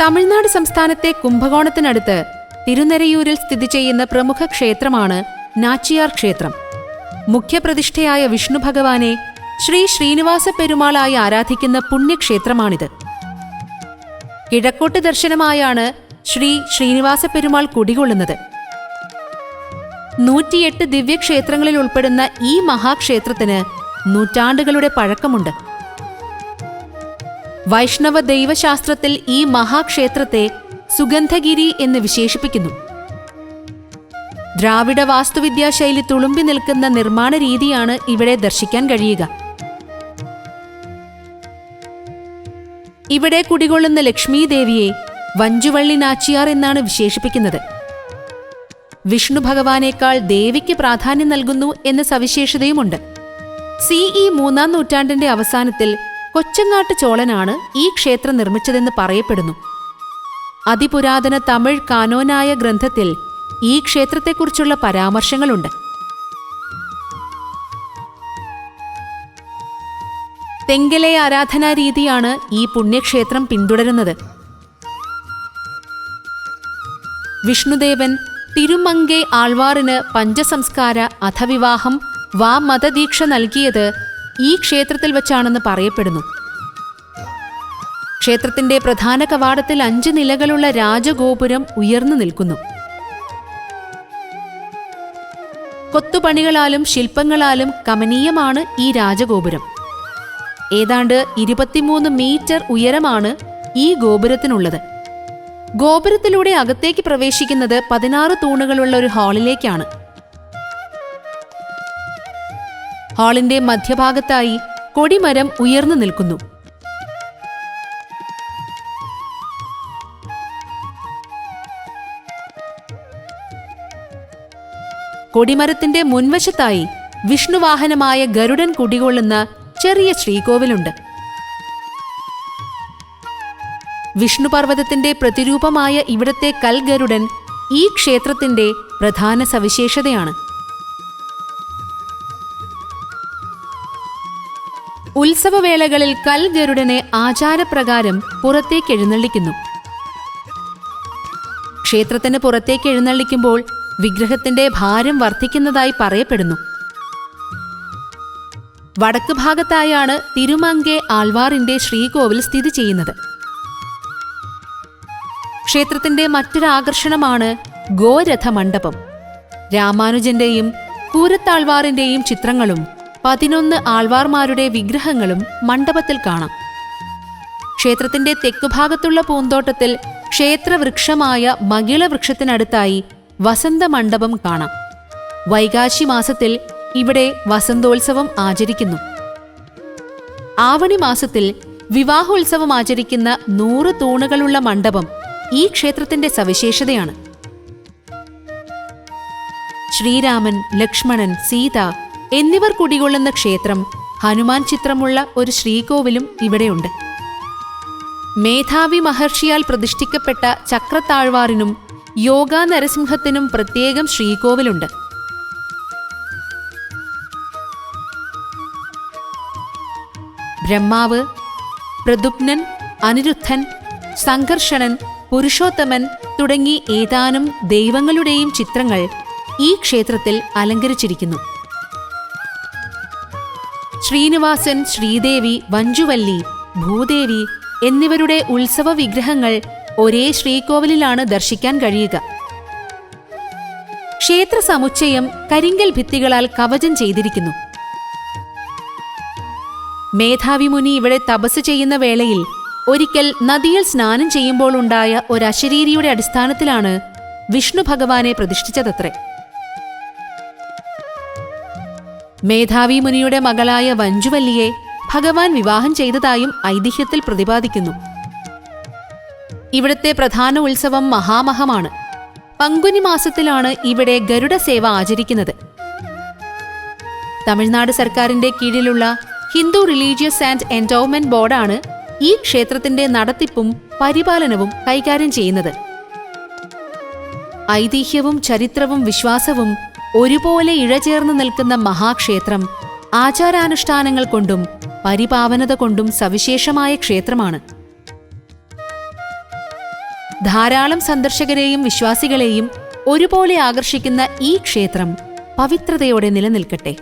തമിഴ്നാട് സംസ്ഥാനത്തെ കുംഭകോണത്തിനടുത്ത് തിരുനെരയൂരിൽ സ്ഥിതി ചെയ്യുന്ന പ്രമുഖ ക്ഷേത്രമാണ് നാച്ചിയാർ ക്ഷേത്രം. മുഖ്യപ്രതിഷ്ഠയായ വിഷ്ണു ഭഗവാനെ ശ്രീ ശ്രീനിവാസ പെരുമാളായി ആരാധിക്കുന്ന പുണ്യക്ഷേത്രമാണിത്. കിഴക്കോട്ട് ദർശനമായാണ് ശ്രീ ശ്രീനിവാസ പെരുമാൾ കുടികൊള്ളുന്നത്. നൂറ്റിയെട്ട് ദിവ്യക്ഷേത്രങ്ങളിൽ ഉൾപ്പെടുന്ന ഈ മഹാക്ഷേത്രത്തിന് നൂറ്റാണ്ടുകളുടെ പഴക്കമുണ്ട്. വൈഷ്ണവ ദൈവശാസ്ത്രത്തിൽ ഈ മഹാക്ഷേത്രത്തെ സുഗന്ധഗിരി എന്ന് വിശേഷിപ്പിക്കുന്നു. ദ്രാവിഡ വാസ്തുവിദ്യാ ശൈലി തുളുമ്പി നിൽക്കുന്ന നിർമ്മാണ രീതിയാണ് ഇവിടെ ദർശിക്കാൻ കഴിയുക. ഇവിടെ കുടികൊള്ളുന്ന ലക്ഷ്മീ ദേവിയെ വഞ്ചുവള്ളി നാച്ചിയാർ എന്നാണ് വിശേഷിപ്പിക്കുന്നത്. വിഷ്ണു ഭഗവാനേക്കാൾ ദേവിക്ക് പ്രാധാന്യം നൽകുന്നു എന്ന സവിശേഷതയുമുണ്ട്. സിഇ മൂന്നാം നൂറ്റാണ്ടിന്റെ അവസാനത്തിൽ കൊച്ചങ്ങാട്ട് ചോളനാണ് ഈ ക്ഷേത്രം നിർമ്മിച്ചതെന്ന് പറയപ്പെടുന്നു. അതിപുരാതന തമിഴ് കാനോനായ ഗ്രന്ഥത്തിൽ ഈ ക്ഷേത്രത്തെക്കുറിച്ചുള്ള പരാമർശങ്ങളുണ്ട്. തെങ്കലെ ആരാധനാ രീതിയാണ് ഈ പുണ്യക്ഷേത്രം പിന്തുടരുന്നത്. വിഷ്ണുദേവൻ തിരുമങ്കെ ആൾവാറിന് പഞ്ചസംസ്കാര അധവിവാഹം വാ മതദീക്ഷ നൽകിയത് ഈ ക്ഷേത്രത്തിൽ വച്ചാണെന്ന് പറയപ്പെടുന്നു. ക്ഷേത്രത്തിന്റെ പ്രധാന കവാടത്തിൽ അഞ്ച് നിലകളുള്ള രാജഗോപുരം ഉയർന്നു നിൽക്കുന്നു. കൊത്തുപണികളാലും ശില്പങ്ങളാലും കമനീയമാണ് ഈ രാജഗോപുരം. ഏതാണ്ട് ഇരുപത്തിമൂന്ന് മീറ്റർ ഉയരമാണ് ഈ ഗോപുരത്തിനുള്ളത്. ഗോപുരത്തിലൂടെ അകത്തേക്ക് പ്രവേശിക്കുന്നത് പതിനാറ് തൂണുകളുള്ള ഒരു ഹാളിലേക്കാണ്. ഹാളിന്റെ മധ്യഭാഗത്തായി കൊടിമരം ഉയർന്നു നിൽക്കുന്നു. കൊടിമരത്തിന്റെ മുൻവശത്തായി വിഷ്ണുവാഹനമായ ഗരുഡൻ കുടികൊള്ളുന്ന ചെറിയ ശ്രീകോവിലുണ്ട്. വിഷ്ണുപർവതത്തിന്റെ പ്രതിരൂപമായ ഇവിടത്തെ കൽഗരുഡൻ ഈ ക്ഷേത്രത്തിന്റെ പ്രധാന സവിശേഷതയാണ്. ഉത്സവവേളകളിൽ കൽഗരുഡനെ ആചാരപ്രകാരം പുറത്തേക്ക് എഴുന്നള്ളിക്കുന്നു. ക്ഷേത്രത്തിന് പുറത്തേക്ക് എഴുന്നള്ളിക്കുമ്പോൾ വിഗ്രഹത്തിന്റെ ഭാരം വർദ്ധിക്കുന്നതായി പറയപ്പെടുന്നു. വടക്ക് ഭാഗത്തായാണ് തിരുമങ്കെ ആൾവാറിന്റെ ശ്രീകോവിൽ സ്ഥിതി ചെയ്യുന്നത്. ക്ഷേത്രത്തിന്റെ മറ്റൊരു ആകർഷണമാണ് ഗോരഥ മണ്ഡപം രാമാനുജന്റെയും പൂരത്താൾവാറിന്റെയും ചിത്രങ്ങളും പതിനൊന്ന് ആൾവാർമാരുടെ വിഗ്രഹങ്ങളും മണ്ഡപത്തിൽ കാണാം. ക്ഷേത്രത്തിന്റെ തെക്കുഭാഗത്തുള്ള പൂന്തോട്ടത്തിൽ ക്ഷേത്രവൃക്ഷമായ മകിള വൃക്ഷത്തിനടുത്തായി വസന്ത മണ്ഡപം കാണാം. വൈകാശി മാസത്തിൽ ഇവിടെ വസന്തോത്സവം ആചരിക്കുന്നു. ആവണി മാസത്തിൽ വിവാഹോത്സവം ആചരിക്കുന്ന നൂറ് തൂണുകളുള്ള മണ്ഡപം ഈ ക്ഷേത്രത്തിന്റെ സവിശേഷതയാണ്. ശ്രീരാമൻ ലക്ഷ്മണൻ സീത എന്നിവർ കുടികൊള്ളുന്ന ക്ഷേത്രം ഹനുമാൻ ചിത്രമുള്ള ഒരു ശ്രീകോവിലും ഇവിടെയുണ്ട്. മേധാവി മഹർഷിയാൽ പ്രതിഷ്ഠിക്കപ്പെട്ട ചക്രത്താഴ്വാറിനും യോഗ നരസിംഹത്തിനും പ്രത്യേകം ശ്രീകോവിലുണ്ട്. ബ്രഹ്മാവ് പ്രദുപ്നൻ അനിരുദ്ധൻ സംഘർഷണൻ പുരുഷോത്തമൻ തുടങ്ങി ഏതാനും ദൈവങ്ങളുടെയും ചിത്രങ്ങൾ ഈ ക്ഷേത്രത്തിൽ അലങ്കരിച്ചിരിക്കുന്നു. ശ്രീനിവാസൻ ശ്രീദേവി വഞ്ചുവല്ലി ഭൂദേവി എന്നിവരുടെ ഉത്സവ വിഗ്രഹങ്ങൾ ഒരേ ശ്രീകോവിലിലാണ് ദർശിക്കാൻ കഴിയുക. ക്ഷേത്ര സമുച്ചയം കരിങ്കൽ ഭിത്തികളാൽ കവചം ചെയ്തിരിക്കുന്നു. മേധാവി മുനി ഇവിടെ തപസ് ചെയ്യുന്ന വേളയിൽ ഒരിക്കൽ നദിയിൽ സ്നാനം ചെയ്യുമ്പോൾ ഉണ്ടായ ഒരു അശരീരിയുടെ അടിസ്ഥാനത്തിലാണ് വിഷ്ണു ഭഗവാനെ പ്രതിഷ്ഠിച്ചതത്രേ. മേധാവി മുനിയുടെ മകളായ വഞ്ചുവല്ലിയെ ഭഗവാൻ വിവാഹം ചെയ്തതായും ഐതിഹ്യത്തിൽ പ്രതിപാദിക്കുന്നു. ഇവിടുത്തെ പ്രധാന ഉത്സവം മഹാമഹമാണ്. പങ്കുനി മാസത്തിലാണ് ഇവിടെ ഗരുഡ സേവ ആചരിക്കുന്നത്. തമിഴ്നാട് സർക്കാരിന്റെ കീഴിലുള്ള ഹിന്ദു റിലീജിയസ് ആൻഡ് എൻഡോവ്മെന്റ് ബോർഡാണ് ഈ ക്ഷേത്രത്തിന്റെ നടത്തിപ്പും പരിപാലനവും കൈകാര്യം ചെയ്യുന്നത്. ഐതിഹ്യവും ചരിത്രവും വിശ്വാസവും ഒരുപോലെ ഇഴചേർന്ന് നിൽക്കുന്ന മഹാക്ഷേത്രം ആചാരാനുഷ്ഠാനങ്ങൾ കൊണ്ടും പരിപാവനത കൊണ്ടും സവിശേഷമായ ക്ഷേത്രമാണ്. ധാരാളം സന്ദർശകരെയും വിശ്വാസികളെയും ഒരുപോലെ ആകർഷിക്കുന്ന ഈ ക്ഷേത്രം പവിത്രതയോടെ നിലനിൽക്കട്ടെ.